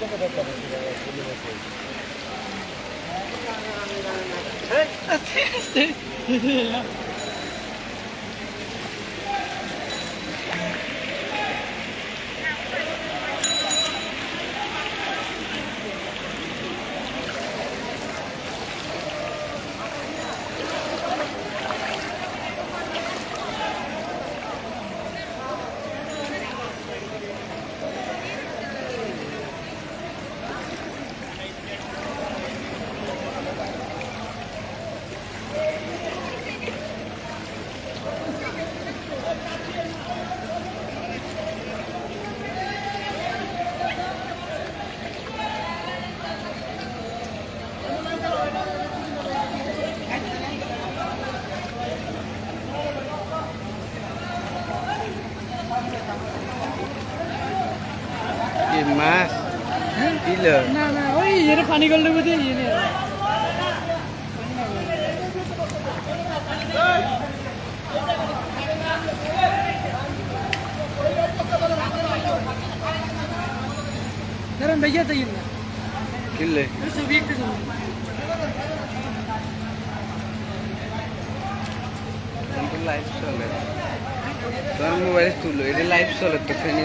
どこだっかな、ごめんなさい。Yeah. মাছ kilo না না ওই এর পানি গল্প দিয়ে ইয়ে লাইভ চলে তোমার মোবাইল তুলো এটা লাইভ চলে তো ফেনি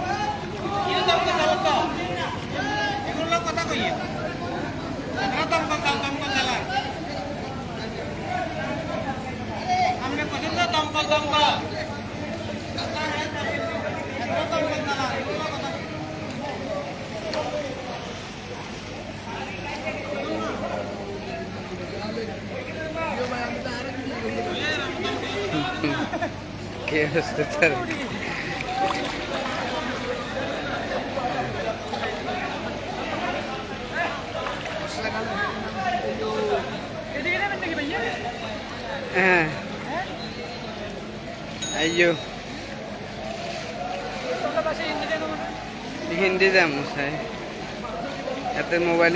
জানো না হিন্দি যাম চাই ইয়াতে মোবাইল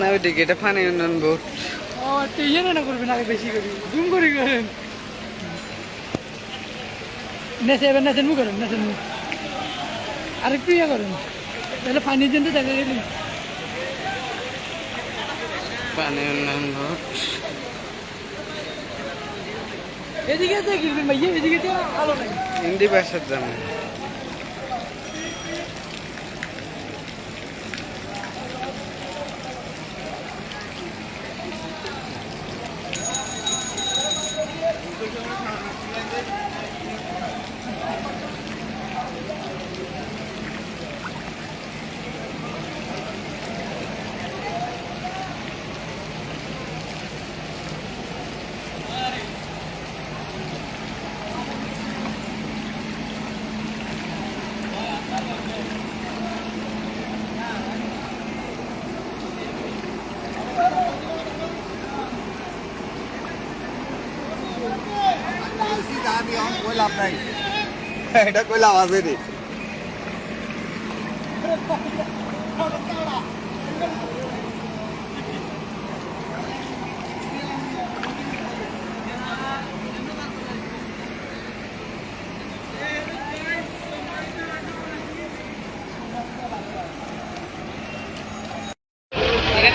না ওইদিকে এটা ফানি উন্নয়ন বোর্ড। ও তুই ইয়ে না করবি না বেশি করি। জুম করি করেন। নেচে এবার নেচেন মু করেন নেচেন মু আরেকটু ইয়ে করেন। তাহলে ফাইনের জন্য দেখা গেলি। পানি উন্নয়ন বোর্ড। এদিকে দেখি এদিকে তো ভালো লাগে হিন্দি ভাষার যাম এটা কইলে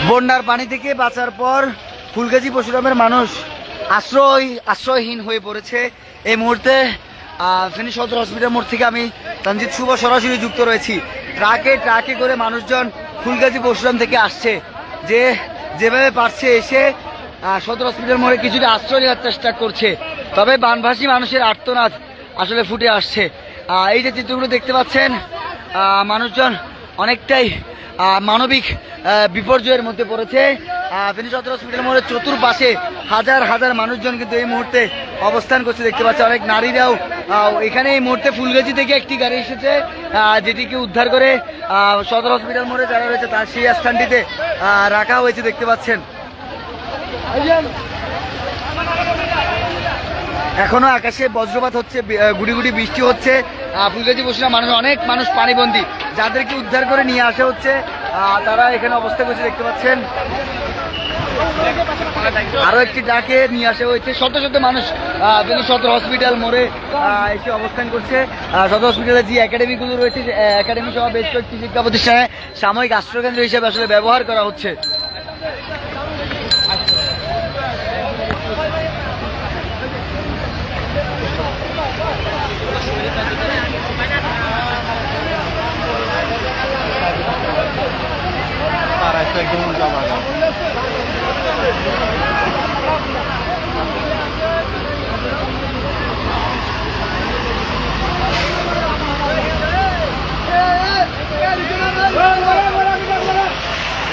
বন্যার পানি থেকে বাঁচার পর ফুলগাজী পশুরামের মানুষ আশ্রয় আশ্রয়হীন হয়ে পড়েছে। এই মুহূর্তে ফেনী সদর হসপিটাল মোড় থেকে আমি তানজিৎ শুভ সরাসরি যুক্ত রয়েছি। ট্রাকে ট্রাকে করে মানুষজন ফুলগাজী পশুরাম থেকে আসছে। যে যেভাবে পারছে এসে সদর হসপিটাল মোড়ে কিছুটা আশ্রয় নেওয়ার চেষ্টা করছে। তবে বানভাসী মানুষের আর্তনাদ আসলে ফুটে আসছে। এই যে চিত্রগুলো দেখতে পাচ্ছেন মানুষজন অনেকটাই মানবিক বিপর্যয়ের মধ্যে পড়েছে। ফেনী সদর হসপিটাল মোড়ের চতুর্পাশে হাজার হাজার মানুষজন কিন্তু এই মুহূর্তে অবস্থান করছে। দেখতে পাচ্ছে অনেক নারীরাও এখানে এই মুহূর্তে ফুলগাছি থেকে একটি গাড়ি এসেছে যেটিকে উদ্ধার করে সদর হসপিটাল মোড়ে যারা রয়েছে তার সেই স্থানটিতে রাখা হয়েছে দেখতে পাচ্ছেন। এখনও আকাশে বজ্রপাত হচ্ছে গুড়ি গুড়ি বৃষ্টি হচ্ছে। ফুলগাছি বসুনা, মানুষ অনেক মানুষ পানিবন্দী। যাদেরকে উদ্ধার করে নিয়ে আসা হচ্ছে তারা এখানে অবস্থা করছে দেখতে পাচ্ছেন। আরও একটি ডাকে নিয়ে আসা। হয়েছে শত শত মানুষ ফেনী সদর হসপিটাল মোড়ে এসে অবস্থান করছে। সদর হসপিটালে যে একাডেমিগুলো রয়েছে একাডেমি সহ বেশ কয়েকটি শিক্ষা প্রতিষ্ঠানে সাময়িক আশ্রয়কেন্দ্র হিসেবে আসলে ব্যবহার করা হচ্ছে।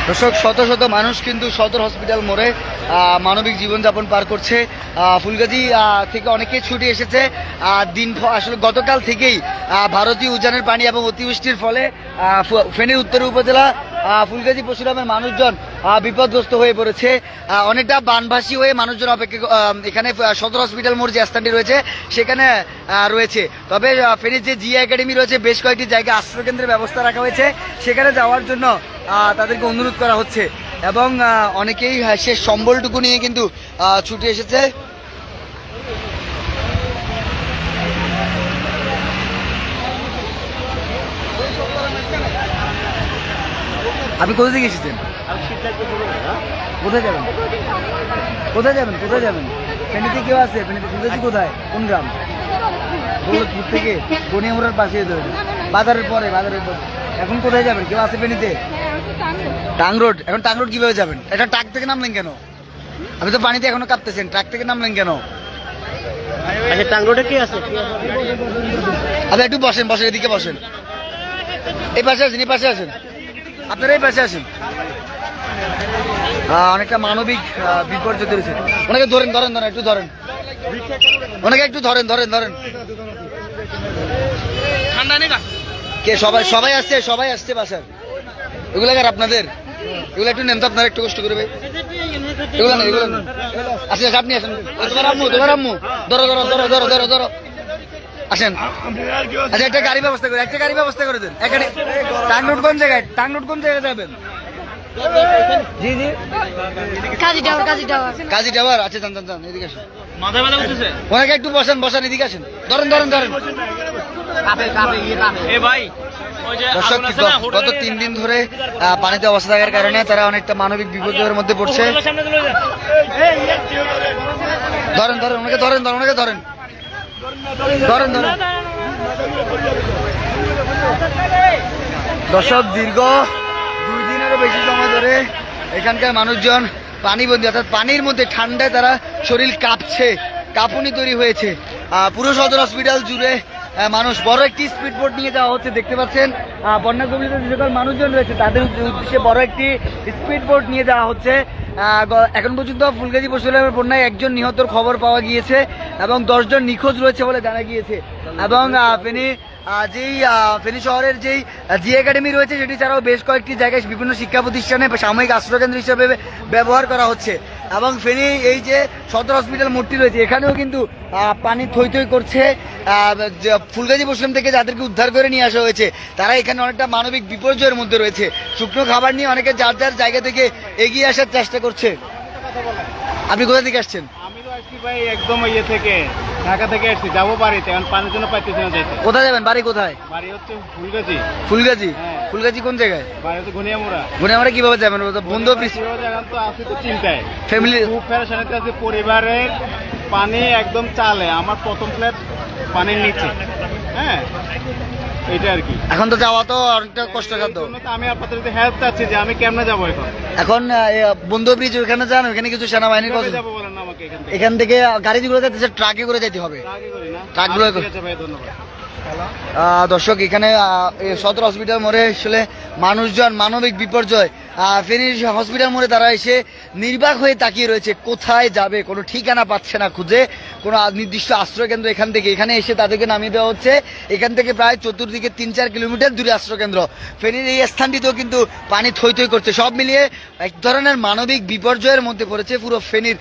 দর্শক, শত শত মানুষ কিন্তু সদর হসপিটাল মোড়ে মানবিক জীবনযাপন পার করছে। ফুলগাজী থেকে অনেকে ছুটি এসেছে। দিন আসলে গতকাল থেকেই ভারতীয় উজানের পানি এবং অতিবৃষ্টির ফলে ফেনীর উত্তর উপজেলা ফুলগাজী পশুরামের মানুষজন বিপদগ্রস্ত হয়ে পড়েছে। অনেকটা বানভাসী হয়ে মানুষজন অপেক্ষা এখানে সদর হসপিটাল মোড় যে স্থানটি রয়েছে, সেখানে রয়েছে। তবে ফেনীর যে জিয়া একাডেমি রয়েছে, বেশ কয়েকটি জায়গায় আশ্রয়কেন্দ্রের ব্যবস্থা রাখা হয়েছে। সেখানে যাওয়ার জন্য তাদেরকে অনুরোধ করা হচ্ছে। এবং অনেকেই শেষ সম্বলটুকু নিয়ে কিন্তু ছুটে এসেছে। আপনি কোথা থেকে এসেছেন? কোথায় যাবেন? কোথায় যাবেন? কোথায় যাবেন? ফেনীতে কেউ আছে? ফেনীতে ফুলগাছি কোথায়? কোন গ্রাম? দৌলতপুর থেকে বনিয়ামুড়ার পাশে যেতে বাজারের পরে বাজারের পরে। এখন কোথায় যাবেন? কেউ আছে ফেনীতে? Tongue road. এখন টাং রোড কীভাবে যাবেন? এটা ট্রাক থেকে নামলেন কেন? আপনি তো পানিতে এখনও কাঁপতেছেন। ট্রাক থেকে নামলেন কেন? আচ্ছা কি আছে? আপনি একটু বসেন বসেন এদিকে বসেন। এই পাশে আসেন এই পাশে আসেন। আপনারা এই পাশে আসেন। আহ, অনেকটা মানবিক বিপর্যয় রয়েছে ওনাকে ধরেন ধরেন ধরেন একটু ধরেন। ওনাকে একটু ধরেন ধরেন ধরেন। কে সবাই সবাই আসছে সবাই আসছে বাসার এগুলো কার আপনাদের? এগুলো একটু নেন তো আপনারা একটু কষ্ট করবে এগুলো না এগুলো না আসেন আপনি আসেন। তোমার আম্মু তোমার আম্মু। ধরো ধরো ধরো ধরো ধরো ধরো। আসেন। আচ্ছা একটা গাড়ি ব্যবস্থা করে একটা গাড়ি ব্যবস্থা করে দেন। একটা টাংরোড কোন জায়গায়? টাংরোড কোন জায়গায় যাবেন? জি জি কাজী টাওয়ার কাজী টাওয়ার। কাজী ডাবার আচ্ছা যান যান যান এদিকে আসেন। মাথায় ব্যথা করতেছে? ওনাকে একটু বসেন বসেন এদিকে আসেন। ধরেন ধরেন ধরেন। এ ভাই দর্শক গত- তিন দিন ধরে আহ, পানিতে অবস্থা থাকার কারণে তারা অনেকটা মানবিক বিপর্যয়ের মধ্যে পড়ছে। ধরেন ধরেন ওনাকে ধরেন ধরেন ওনাকে ধরেন। ধরেন ধরেন। দর্শক দীর্ঘ দুই বেশি সময় ধরে এখানকার মানুষজন পানিবন্দী, অর্থাৎ পানির মধ্যে ঠান্ডায় তারা শরীর কাঁপছে, কাঁপুনি তৈরি হয়েছে। পুরো সদর হসপিটাল জুড়ে মানুষ বড় একটি স্পিড বোট নিয়ে যাওয়া হচ্ছে, দেখতে পাচ্ছেন। বন্যা কবলিত যে সকল মানুষজন রয়েছে, তাদের উদ্দে- উদ্দেশ্যে বড় একটি স্পিড বোট নিয়ে যাওয়া হচ্ছে। এখন পর্যন্ত ফুলগাজী পশুলামের বন্যায় একজন নিহতর খবর পাওয়া গিয়েছে এবং দশজন নিখোঁজ রয়েছে বলে জানা গিয়েছে। এবং ফেনী যেই ফেনী শহরের যেই জি একাডেমি রয়েছে, সেটি ছাড়াও বেশ কয়েকটি জায়গায় বিভিন্ন শিক্ষা প্রতিষ্ঠানে সাময়িক আশ্রয়কেন্দ্র হিসেবে ব্যবহার করা হচ্ছে। এবং ফেনী এই যে সদর হসপিটাল মোড়টি রয়েছে, এখানেও কিন্তু পানি থই থই করছে ফুলগাজী বসলাম থেকে যাদেরকে উদ্ধার করে নিয়ে আসা হয়েছে, তারা এখানে অনেকটা মানবিক বিপর্যয়ের মধ্যে রয়েছে। শুকনো খাবার নিয়ে অনেকে যার যার জায়গা থেকে এগিয়ে আসার চেষ্টা করছে। আপনি কোথা থেকে আসছেন? আসছি ভাই একদম ইয়ে থেকে ঢাকা থেকে আসছি। যাব বাড়িতে এখন পানির জন্য পাইতেছি না যাইতে কোথায় যাবেন? বাড়ি কোথায়? বাড়ি হচ্ছে ফুলগাছি ফুলগাছি হ্যাঁ। ফুলগাছি কোন জায়গায়? বাড়ি হচ্ছে ঘনিয়ামুড়া। ঘুরে আমরা কীভাবে যাবেন? ও তো বন্ধু অফিস এখন তো আছি তো চিন্তায়। ফ্যামিলি খুব প্যারেশানিতে আছে পরিবারের পানি একদম চালে। আমার প্রথম ফ্ল্যাট পানির নিচে। হ্যাঁ এটা আর কি। এখন তো যাওয়া তো অনেকটা কষ্টসাধ্য। এই জন্য তো আমি আপাতত হেল্প চাচ্ছি যে আমি কেমনে যাব এখন? এখন আহ, এ, বন্ধু ব্রিজ ওখানে যান ওখানে কিছু সেনাবাহিনীর কথা যাব বলেন? এখান থেকে। গাড়ি যেগুলো যাচ্ছে ট্রাকে করে যেতে হবে। ট্রাকগুলো- আচ্ছা, দর্শক এখানে সদর হসপিটাল মোড়ে আসলে মানুষজন মানবিক বিপর্যয় ফেনীর হসপিটাল মোড়ে তারা এসে নির্বাক হয়ে তাকিয়ে রয়েছে। কোথায় যাবে? কোনো ঠিকানা পাচ্ছে না খুঁজে। কোনো নির্দিষ্ট আশ্রয় কেন্দ্র এখান থেকে এখানে এসে তাদেরকে নামিয়ে দেওয়া হচ্ছে। এখান থেকে প্রায় চতুর্দিকে তিন চার কিলোমিটার দূরে আশ্রয় কেন্দ্র ফেনীর এই স্থানটিতেও কিন্তু পানি থই থই করছে। সব মিলিয়ে এক ধরনের মানবিক বিপর্যয়ের মধ্যে পড়েছে পুরো ফেনীর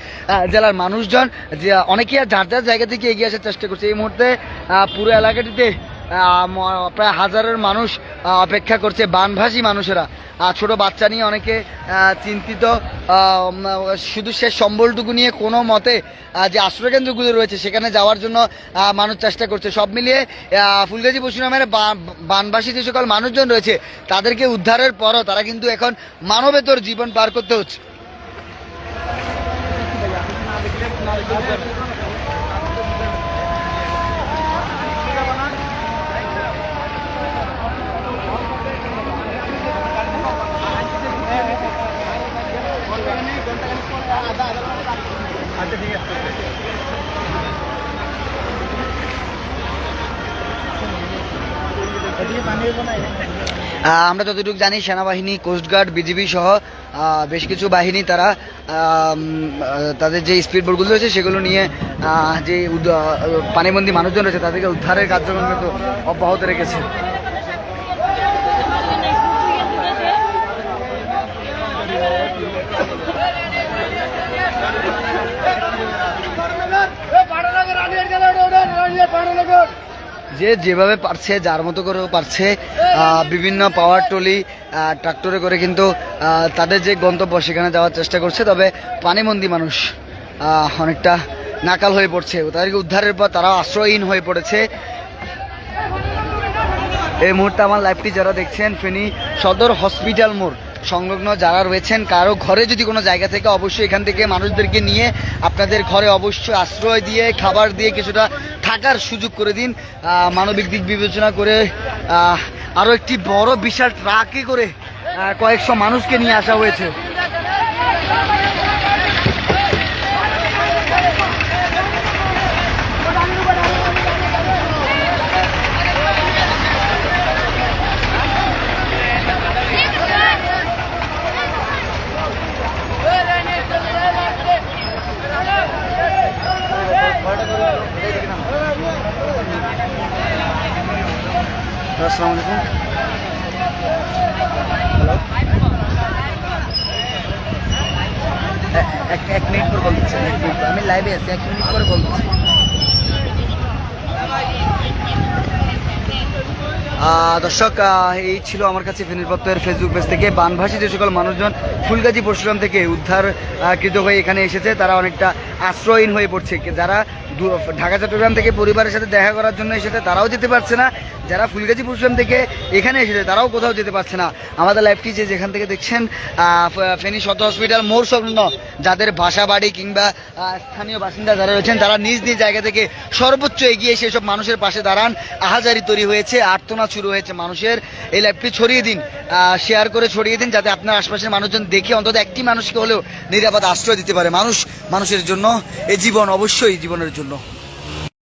জেলার মানুষজন। যে অনেকেই আর যার যার জায়গা থেকে এগিয়ে আসার চেষ্টা করছে। এই মুহূর্তে পুরো এলাকাটিতে প্রায় হাজারের মানুষ অপেক্ষা করছে, বানভাসী মানুষেরা। ছোট বাচ্চা নিয়ে অনেকে চিন্তিত শুধু সে সম্বলটুকু নিয়ে কোনো মতে যে আশ্রয়কেন্দ্রগুলো রয়েছে, সেখানে যাওয়ার জন্য মানুষ চেষ্টা করছে। সব মিলিয়ে ফুলগাজী পশুরামের বা- বানভাসী যে সকল মানুষজন রয়েছে, তাদেরকে উদ্ধারের পরও তারা কিন্তু এখন মানবেতর জীবন পার করতে হচ্ছে আহ, আমরা যতটুকু জানি সেনাবাহিনী কোস্টগার্ড বিজিবি সহ বেশ কিছু বাহিনী তারা তাদের যে স্পিড বোটগুলো রয়েছে সেগুলো নিয়ে যে পানিবন্দী মানুষজন রয়েছে তাদেরকে উদ্ধারের কার্যক্রম কিন্তু অব্যাহত রেখেছে। যে যেভাবে পারছে, যার মতো করেও পারছে বিভিন্ন পাওয়ার টলি ট্রাক্টরে করে কিন্তু তাদের যে গন্তব্য সেখানে যাওয়ার চেষ্টা করছে। তবে পানিবন্দী মানুষ অনেকটা নাকাল হয়ে পড়ছে। তাদেরকে উদ্ধারের পর তারা আশ্রয়হীন হয়ে পড়েছে। এই মুহূর্তে আমার লাইভটি যারা দেখছেন, ফেনী সদর হসপিটাল মোড় সংলগ্ন যারা রয়েছেন, কারও ঘরে যদি কোনো জায়গা থেকে, অবশ্যই এখান থেকে মানুষদেরকে নিয়ে আপনাদের ঘরে অবশ্যই আশ্রয় দিয়ে, খাবার দিয়ে কিছুটা থাকার সুযোগ করে দিন। মানবিক দিক বিবেচনা করে আরও একটি বড় বিশাল ট্রাকে করে কয়েকশো মানুষকে নিয়ে আসা হয়েছে। আসসালামু আলাইকুম। এক মিনিট পর কল দিচ্ছি আমি লাইভে আছি এক মিনিট পরে কল দিচ্ছি। দর্শক এই ছিল আমার কাছে ফেনীরপত্তের ফেসবুক পেজ থেকে। বানভাসী যে সকল মানুষজন ফুলগাজী পরশুরাম থেকে উদ্ধার কৃত হয়ে এখানে এসেছে তারা অনেকটা আশ্রয়হীন হয়ে পড়ছে। যারা ঢাকা, চট্টগ্রাম থেকে পরিবারের সাথে দেখা করার জন্য এসেছে, তারাও যেতে পারছে না। যারা ফুলগাজী পরশুরাম থেকে এখানে এসেছে, তারাও কোথাও যেতে পারছে না। আমাদের লাইভটি যে যেখান থেকে দেখছেন ফেনী সদর হসপিটাল মোড় সংলগ্ন, যাদের বাসা বাড়ি কিংবা স্থানীয় বাসিন্দা যারা রয়েছেন, তারা নিজ নিজ জায়গা থেকে সর্বোচ্চ এগিয়ে এসে সব মানুষের পাশে দাঁড়ান। আহাজারি তৈরি হয়েছে আর্তনা শুরু হয়েছে মানুষের। এই লাইভটি ছড়িয়ে দিন শেয়ার করে ছড়িয়ে দিন, যাতে আপনার আশপাশের মানুষজন দেখে অন্তত একটি মানুষকে হলেও নিরাপদ আশ্রয় দিতে পারে। মানুষ মানুষের জন্য এই জীবন অবশ্যই জীবনের জন্য।